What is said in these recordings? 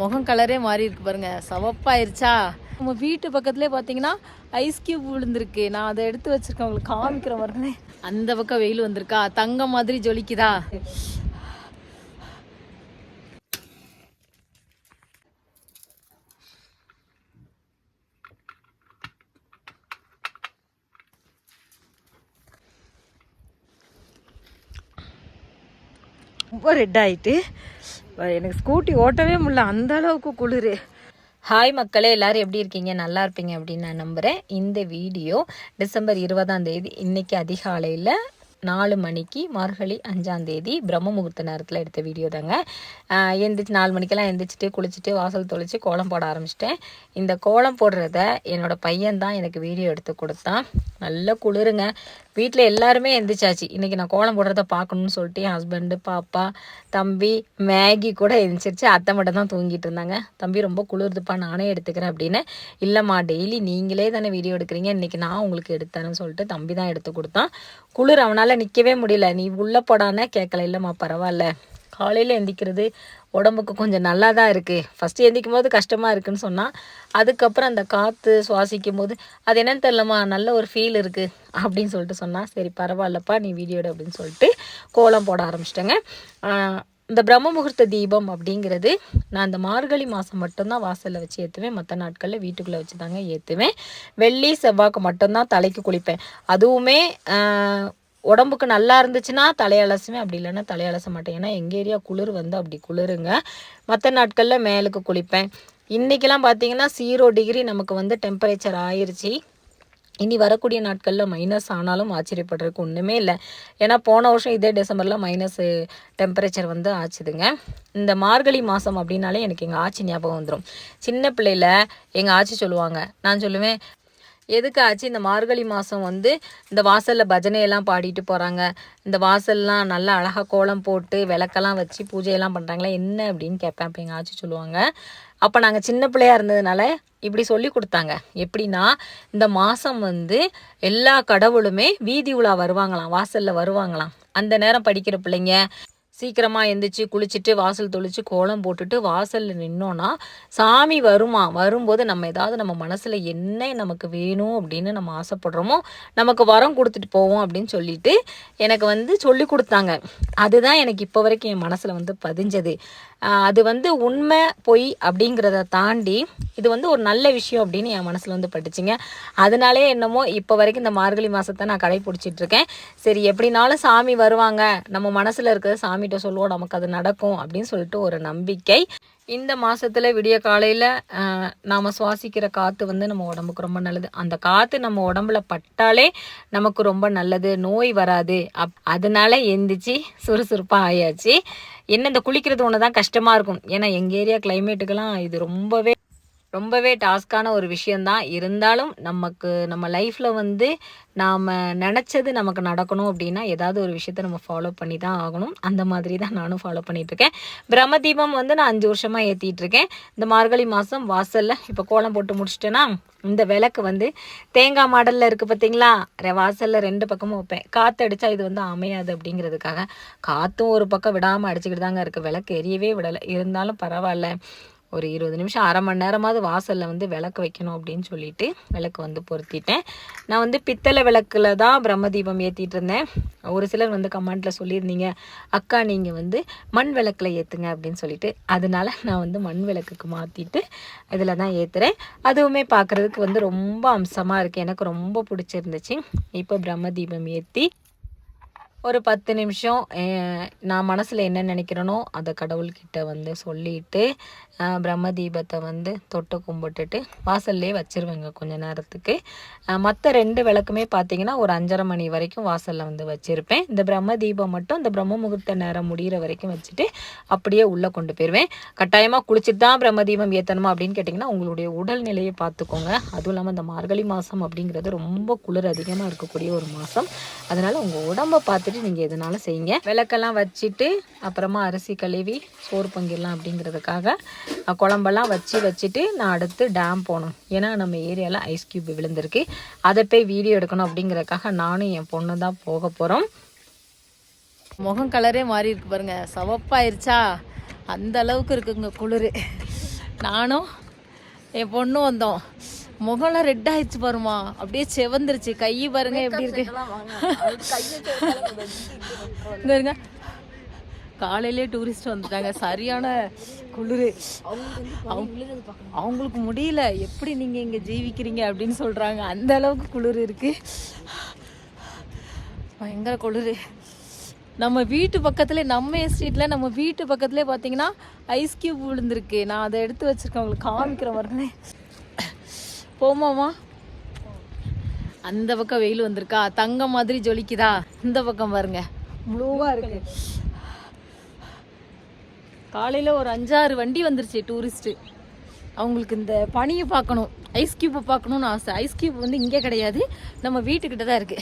முகம் கலரே மாறி இருக்கு பாருங்க. சவப்பாயிருச்சா? நம்ம வீட்டு பக்கத்துலேயே பார்த்தீங்கன்னா ஐஸ் கியூப் விழுந்திருக்கு. நான் அதை எடுத்து வச்சிருக்கேன். உங்களுக்கு காமிக்கிற பாருங்களே. அந்த பக்கம் வெயில் வந்திருக்கா? தங்கம் மாதிரி ஜொலிக்குதா? ரொம்ப ரெட் ஆயிட்டு எனக்கு ஸ்கூட்டி ஓட்டவே முடியல. அந்த அளவுக்கு குளிர். ஹாய் மக்களே எல்லோரும் எப்படி இருக்கீங்க? நல்லா இருப்பீங்க அப்படின்னு நான் நம்புகிறேன் இந்த வீடியோ டிசம்பர் இருபதாம் தேதி இன்றைக்கி அதிகாலையில் நாலு மணிக்கு மார்கழி அஞ்சாம் தேதி பிரம்ம முகூர்த்த நேரத்தில் எடுத்த வீடியோ தாங்க. ஆஹ் எந்திரிச்சு நாலு மணிக்கெல்லாம் எந்திரிச்சிட்டு குளிச்சுட்டு வாசல் தொளிச்சு கோலம் போட ஆரம்பிச்சிட்டேன். இந்த கோலம் போடுறத என்னோட பையன் தான் எனக்கு வீடியோ எடுத்து கொடுத்தான். நல்ல குளிருங்க. வீட்டில் எல்லாருமே எந்திரிச்சாச்சு. இன்றைக்கி நான் கோலம் போடுறத பார்க்கணும்னு சொல்லிட்டு என் ஹஸ்பண்டு பாப்பா தம்பி மேகி கூட எந்திரிச்சிருச்சு. அத்தை மட்டும் தான் தூங்கிட்டு இருந்தாங்க. தம்பி ரொம்ப குளிர்துப்பா நானே எடுத்துக்கிறேன் அப்படின்னு. இல்லைம்மா டெய்லி நீங்களே தானே வீடியோ எடுக்கிறீங்க. இன்றைக்கி நான் உங்களுக்கு எடுத்தேன்னு சொல்லிட்டு தம்பி தான் எடுத்து கொடுத்தான். குளிர் அவனால் நிற்கவே முடியல. நீ உள்ளே போடானே கேட்கல இல்லைம்மா பரவாயில்ல. காலையில் எந்திக்கிறது உடம்புக்கு கொஞ்சம் நல்லா தான் இருக்குது ஃபஸ்ட்டு எந்திக்கும் போது கஷ்டமாக இருக்குன்னு சொன்னால் அதுக்கப்புறம் அந்த காற்று சுவாசிக்கும் போது அது என்னன்னு தெரிலம்மா நல்ல ஒரு ஃபீல் இருக்குது அப்படின்னு சொல்லிட்டு சொன்னால் சரி பரவாயில்லப்பா நீ வீடியோடு அப்படின்னு சொல்லிட்டு கோலம் போட ஆரம்பிச்சிட்டேங்க. இந்த பிரம்ம முகூர்த்த தீபம் அப்படிங்கிறது நான் இந்த மார்கழி மாதம் மட்டும்தான் வாசலில் வச்சு ஏற்றுவேன் மற்ற நாட்களில் வீட்டுக்குள்ளே வச்சு தாங்க ஏற்றுவேன் வெள்ளி செவ்வாய்க்கு மட்டும்தான் தலைக்கு குளிப்பேன். அதுவுமே உடம்புக்கு நல்லா இருந்துச்சுன்னா தலையலசுமே அப்படி இல்லைன்னா தலையலச மாட்டேன். ஏன்னா எங்கள் ஏரியா குளிர் வந்து அப்படி குளிருங்க. மற்ற நாட்களில் மேலுக்கு குளிப்பேன். இன்றைக்கெல்லாம் பார்த்தீங்கன்னா ஜீரோ டிகிரி நமக்கு வந்து டெம்பரேச்சர் ஆயிடுச்சு இனி வரக்கூடிய நாட்களில் மைனஸ் ஆனாலும் ஆச்சரியப்படுறதுக்கு ஒன்றுமே இல்லை. ஏன்னா போன வருஷம் இதே டிசம்பரில் மைனஸ் டெம்பரேச்சர் வந்து ஆச்சுதுங்க. இந்த மார்கழி மாதம் அப்படின்னாலே எனக்கு எங்கள் ஆச்சி ஞாபகம் வந்துடும் சின்ன பிள்ளையில எங்கள் ஆச்சி சொல்லுவாங்க. நான் சொல்லுவேன் எதுக்காச்சு இந்த மார்கழி மாதம் வந்து இந்த வாசலில் பஜனையெல்லாம் பாடிட்டு போகிறாங்க இந்த வாசல்லாம் நல்லா அழகாக கோலம் போட்டு விளக்கெல்லாம் வச்சு பூஜையெல்லாம் பண்ணுறாங்களா என்ன அப்படின்னு கேட்பேன். அப்போ எங்கள் ஆச்சு சொல்லுவாங்க அப்போ நாங்கள் சின்ன பிள்ளையாக இருந்ததுனால இப்படி சொல்லி கொடுத்தாங்க. எப்படின்னா இந்த மாதம் வந்து எல்லா கடவுளுமே வீதி உலா வருவாங்களாம் வாசலில் வருவாங்களாம். அந்த நேரம் படிக்கிற பிள்ளைங்க சீக்கிரமாக எந்திரிச்சு குளிச்சுட்டு வாசல் தொளிச்சு கோலம் போட்டுட்டு வாசலில் நின்னோன்னா சாமி வருமா? வரும்போது நம்ம ஏதாவது நம்ம மனசில் என்ன நமக்கு வேணும் அப்படின்னு நம்ம ஆசைப்படுறோமோ நமக்கு வரம் கொடுத்துட்டு போவோம் அப்படின்னு சொல்லிட்டு எனக்கு வந்து சொல்லி கொடுத்தாங்க. அதுதான் எனக்கு இப்போ வரைக்கும் என் மனசில் வந்து பதிஞ்சது. அது வந்து உண்மை பொய் அப்படிங்கிறத தாண்டி இது வந்து ஒரு நல்ல விஷயம் அப்படின்னு என் மனசில் வந்து பட்டுச்சுங்க. அதனாலே என்னமோ இப்போ வரைக்கும் இந்த மார்கழி மாதத்தை நான் கடைப்பிடிச்சிட்டு இருக்கேன் சரி எப்படினாலும் சாமி வருவாங்க. நம்ம மனசில் இருக்கிற சாமிகிட்ட சொல்லுவோம் நமக்கு அது நடக்கும் அப்படின்னு சொல்லிட்டு ஒரு நம்பிக்கை. இந்த மாதத்தில் விடிய காலையில் நாம் சுவாசிக்கிற காற்று வந்து நம்ம உடம்புக்கு ரொம்ப நல்லது. அந்த காற்று நம்ம உடம்புல பட்டாலே நமக்கு ரொம்ப நல்லது. நோய் வராது. அப் அதனால எந்திரிச்சு சுறுசுறுப்பாக ஆயாச்சு. என்ன இந்த குளிக்கிறது ஒன்று தான் கஷ்டமாக இருக்கும். ஏன்னா எங்கள் ஏரியா கிளைமேட்டுக்கெல்லாம் இது ரொம்பவே ரொம்பவே டாஸ்கான ஒரு விஷயந்தான் இருந்தாலும் நமக்கு நம்ம லைஃப்பில் வந்து நாம் நினச்சது நமக்கு நடக்கணும் அப்படின்னா ஏதாவது ஒரு விஷயத்த நம்ம ஃபாலோ பண்ணி தான் ஆகணும். அந்த மாதிரி தான் நானும் ஃபாலோ பண்ணிகிட்ருக்கேன் பிரம்ம தீபம் வந்து நான் அஞ்சு வருஷமாக ஏற்றிட்டு இருக்கேன் இந்த மார்கழி மாதம் வாசலில் இப்போ கோலம் போட்டு முடிச்சிட்டேன்னா இந்த விளக்கு வந்து தேங்காய் மாடலில் இருக்குது பார்த்தீங்களா வாசலில் ரெண்டு பக்கமும் வைப்பேன். காற்று அடித்தா இது வந்து அமையாது அப்படிங்கிறதுக்காக. காற்றும் ஒரு பக்கம் விடாமல் அடிச்சுக்கிட்டு தாங்க இருக்குது விளக்கு எரியவே விடலை. இருந்தாலும் பரவாயில்ல. ஒரு இருபது நிமிஷம் அரை மணி நேரமாவது வாசலில் வந்து விளக்கு வைக்கணும் அப்படின்னு சொல்லிட்டு விளக்கு வந்து பொருத்திட்டேன். நான் வந்து பித்தளை விளக்குல தான் பிரம்ம தீபம் ஏற்றிட்டு இருந்தேன். ஒரு சிலர் வந்து கமெண்ட்டில் சொல்லியிருந்தீங்க அக்கா நீங்கள் வந்து மண் விளக்கில் ஏற்றுங்க அப்படின்னு சொல்லிட்டு. அதனால நான் வந்து மண் விளக்குக்கு மாற்றிட்டு இதில் தான் ஏற்றுறேன் அதுவுமே பார்க்குறதுக்கு வந்து ரொம்ப அம்சமாக இருக்குது எனக்கு ரொம்ப பிடிச்சிருந்துச்சு. இப்போ பிரம்ம தீபம் ஏற்றி ஒரு பத்து நிமிஷம் நான் மனசில் என்ன நினைக்கிறேனோ அதை கடவுள்கிட்ட வந்து சொல்லிட்டு பிரம்ம தீபத்தை வந்து தொட்டு கும்பிட்டுட்டு வாசல்லே வச்சிருவேங்க கொஞ்ச நேரத்துக்கு. மற்ற ரெண்டு விளக்குமே பார்த்தீங்கன்னா ஒரு அஞ்சரை மணி வரைக்கும் வாசலில் வந்து வச்சுருப்பேன். இந்த பிரம்ம தீபம் மட்டும் இந்த பிரம்ம முகூர்த்த நேரம் முடிகிற வரைக்கும் வச்சுட்டு அப்படியே உள்ளே கொண்டு போயிடுவேன் கட்டாயமாக குளிச்சுட்டு தான் பிரம்ம தீபம் ஏற்றணுமா அப்படின்னு கேட்டிங்கன்னா உங்களுடைய உடல்நிலையை பார்த்துக்கோங்க அதுவும் இல்லாமல் இந்த மார்கழி மாதம் அப்படிங்கிறது ரொம்ப குளிர் அதிகமாக இருக்கக்கூடிய ஒரு மாதம் அதனால் உங்கள் உடம்பை பார்த்துட்டு நீங்கள் எதுனாலும் செய்யுங்க. விளக்கெல்லாம் வச்சுட்டு அப்புறமா அரிசி கழுவி சோறு பொங்கிடலாம் அப்படிங்கிறதுக்காக குழம்பெல்லாம் வச்சு வச்சுட்டு நான் அடுத்து டேம் போகணும். ஏன்னா நம்ம ஏரியாவில் ஐஸ் கியூப் விழுந்திருக்கு. அதை போய் வீடியோ எடுக்கணும் அப்படிங்கிறதுக்காக நானும் என் பொண்ணு தான் போக போகிறோம் முகம் கலரே மாறி இருக்கு பாருங்க. சவப்பாயிருச்சா? அந்த அளவுக்கு இருக்குங்க குளிர். நானும் என் பொண்ணும் வந்தோம். முகம்லாம் ரெட் ஆயிடுச்சு பாருமா அப்படியே செவந்துருச்சு. கை பாருங்க எப்படி இருக்கு? இருங்க காலையிலே டூரிஸ்ட் வந்துட்டாங்க. சரியான குளிர். அவங்களுக்கு முடியல. எப்படி நீங்க இங்க ஜீவிக்கிறீங்க அப்படின்னு சொல்றாங்க. அந்த அளவுக்கு குளிர் இருக்கு. பயங்கர குளிர். நம்ம வீட்டு பக்கத்துல நம்ம எஸ்டேட்ல நம்ம வீட்டு பக்கத்துலேயே பார்த்தீங்கன்னா ஐஸ் கியூப் விழுந்திருக்கு. நான் அதை எடுத்து வச்சிருக்கேன். உங்களுக்கு காமிக்கிறேன் வரனே போமாமா அந்த பக்கம் வெயில் வந்திருக்கா? தங்கம் மாதிரி ஜொலிக்குதா? இந்த பக்கம் பாருங்க. ப்ளூவா இருக்கு. காலையில ஒரு அஞ்சாறு வண்டி வந்துருச்சு டூரிஸ்ட் அவங்களுக்கு இந்த பனியை பார்க்கணும் ஐஸ் கியூப்பை பார்க்கணும்னு ஆசை. ஐஸ் கியூப் வந்து இங்கே கிடையாது நம்ம வீட்டுக்கிட்ட தான் இருக்கு.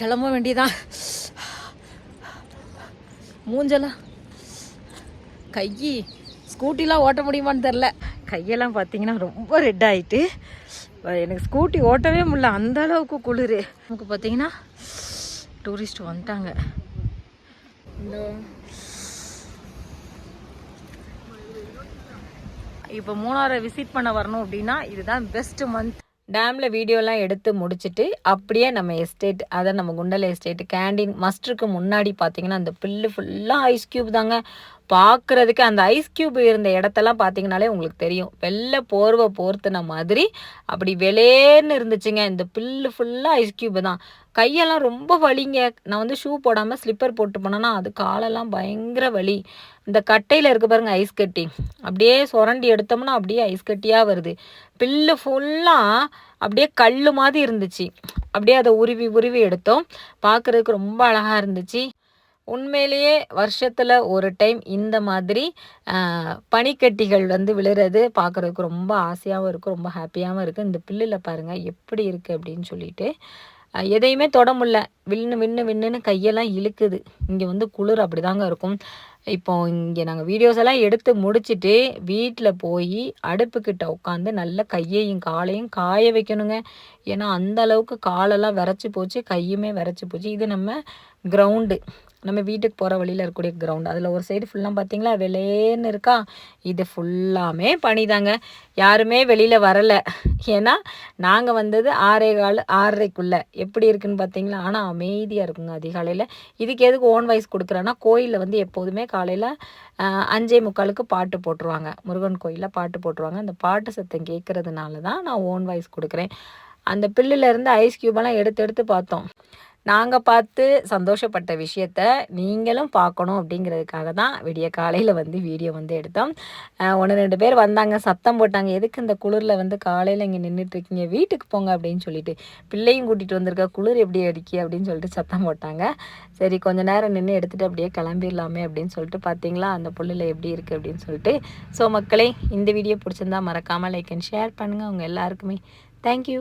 கிளம்ப வேண்டியதான் மூஞ்செல்லாம். கை ஸ்கூட்டிலாம் ஓட்ட முடியுமான்னு தெரில கையெல்லாம் பார்த்தீங்கன்னா ரொம்ப ரெட் ஆகிட்டு எனக்கு ஸ்கூட்டி ஓட்டவே முடியல. அந்த அளவுக்கு குளிர். நமக்கு பார்த்தீங்கன்னா டூரிஸ்ட் வந்துட்டாங்க. இப்போ மூணாரை விசிட் பண்ண வரணும் அப்படின்னா இதுதான் பெஸ்ட் மந்த் டேமில் வீடியோலாம் எடுத்து முடிச்சுட்டு அப்படியே நம்ம எஸ்டேட் அதை நம்ம குண்டலை எஸ்டேட் கேண்டீன் மஸ்டருக்கு முன்னாடி பார்த்தீங்கன்னா அந்த பில்லு ஃபுல்லாக ஐஸ் க்யூப் தாங்க. பார்க்குறதுக்கு அந்த ஐஸ் க்யூப் இருந்த இடத்தெல்லாம் பார்த்தீங்கனாலே உங்களுக்கு தெரியும். வெள்ளை போர்வை போர்த்துன மாதிரி அப்படி வெளேன்னு இருந்துச்சுங்க. இந்த பில்லு ஃபுல்லாக ஐஸ் க்யூப் தான். கையெல்லாம் ரொம்ப வலிங்க. நான் வந்து ஷூ போடாமல் ஸ்லிப்பர் போட்டு போனேன்னா அது காலெல்லாம் பயங்கர வலி. இந்த கட்டையில் இருக்க பாருங்க ஐஸ் கட்டி. அப்படியே சுரண்டி எடுத்தோம்னா அப்படியே ஐஸ் கட்டியாக வருது. பில்லு ஃபுல்லாக அப்படியே கல் மாதிரி இருந்துச்சு. அப்படியே அதை உருவி உருவி எடுத்தோம். பார்க்குறதுக்கு ரொம்ப அழகாக இருந்துச்சு. உண்மையிலேயே வருஷத்தில் ஒரு டைம் இந்த மாதிரி பனிக்கட்டிகள் வந்து விழுறது பார்க்குறதுக்கு ரொம்ப ஆசையாகவும் இருக்கும் ரொம்ப ஹாப்பியாகவும் இருக்குது இந்த பில்லில் பாருங்கள் எப்படி இருக்குது அப்படின்னு சொல்லிட்டு எதையுமே தொட வின்னு விண்ணு விண்ணு விண்ணுன்னு கையெல்லாம் இழுக்குது. இங்கே வந்து குளிர் அப்படிதாங்க இருக்கும். இப்போ இங்கே நாங்கள் வீடியோஸ் எல்லாம் எடுத்து முடிச்சிட்டு வீட்டில் போய் அடுப்புக்கிட்ட உட்காந்து நல்ல கையையும் காலையும் காய வைக்கணுங்க. ஏன்னா அந்த அளவுக்கு காலெல்லாம் விரைச்சி போச்சு கையுமே விரைச்சி போச்சு. இது நம்ம கிரவுண்டு. நம்ம வீட்டுக்கு போகிற வழியில் இருக்கக்கூடிய கிரவுண்ட் அதில் ஒரு சைடு ஃபுல்லாக பார்த்தீங்களா வெளியேன்னு இருக்கா? இது ஃபுல்லாமே பனிதாங்க. யாருமே வெளியில் வரலை. ஏன்னா நாங்கள் வந்தது ஆறே கால் ஆறரைக்குள்ளே. எப்படி இருக்குன்னு பார்த்தீங்களா ஆனால் அமைதியாக இருக்குங்க அதிகாலையில். இதுக்கு எதுக்கு ஓன் வாய்ஸ் கொடுக்குறேன்னா கோயிலில் வந்து எப்போதுமே காலையில் அஞ்சே முக்காலுக்கு பாட்டு போட்டுருவாங்க. முருகன் கோயிலில் பாட்டு போட்டுருவாங்க. அந்த பாட்டு சத்தம் கேட்குறதுனால தான் நான் ஓன் வாய்ஸ் கொடுக்குறேன். அந்த பில்லுலேருந்து ஐஸ் கியூபெல்லாம் எடுத்து எடுத்து பார்த்தோம். நாங்கள் பார்த்து சந்தோஷப்பட்ட விஷயத்த நீங்களும் பார்க்கணும் அப்படிங்கிறதுக்காக தான் விடிய காலையில் வந்து வீடியோ வந்து எடுத்தோம். ஒன்று ரெண்டு பேர் வந்தாங்க சத்தம் போட்டாங்க எதுக்கு இந்த குளிரில் வந்து காலையில் இங்கே நின்றுட்டுருக்கீங்க வீட்டுக்கு போங்க அப்படின்னு சொல்லிட்டு. பிள்ளையும் கூட்டிகிட்டு வந்திருக்க குளிர் எப்படி அடிக்கி? அப்படின்னு சொல்லிட்டு சத்தம் போட்டாங்க. சரி கொஞ்ச நேரம் நின்று எடுத்துகிட்டு அப்படியே கிளம்பிடலாமே அப்படின்னு சொல்லிட்டு பார்த்தீங்களா அந்த புள்ளில் எப்படி இருக்குது அப்படின்னு சொல்லிட்டு. ஸோ மக்களே இந்த வீடியோ பிடிச்சிருந்தா மறக்காமல் லைக் அண்ட் ஷேர் பண்ணுங்கள் உங்கள் எல்லாருக்குமே தேங்க்யூ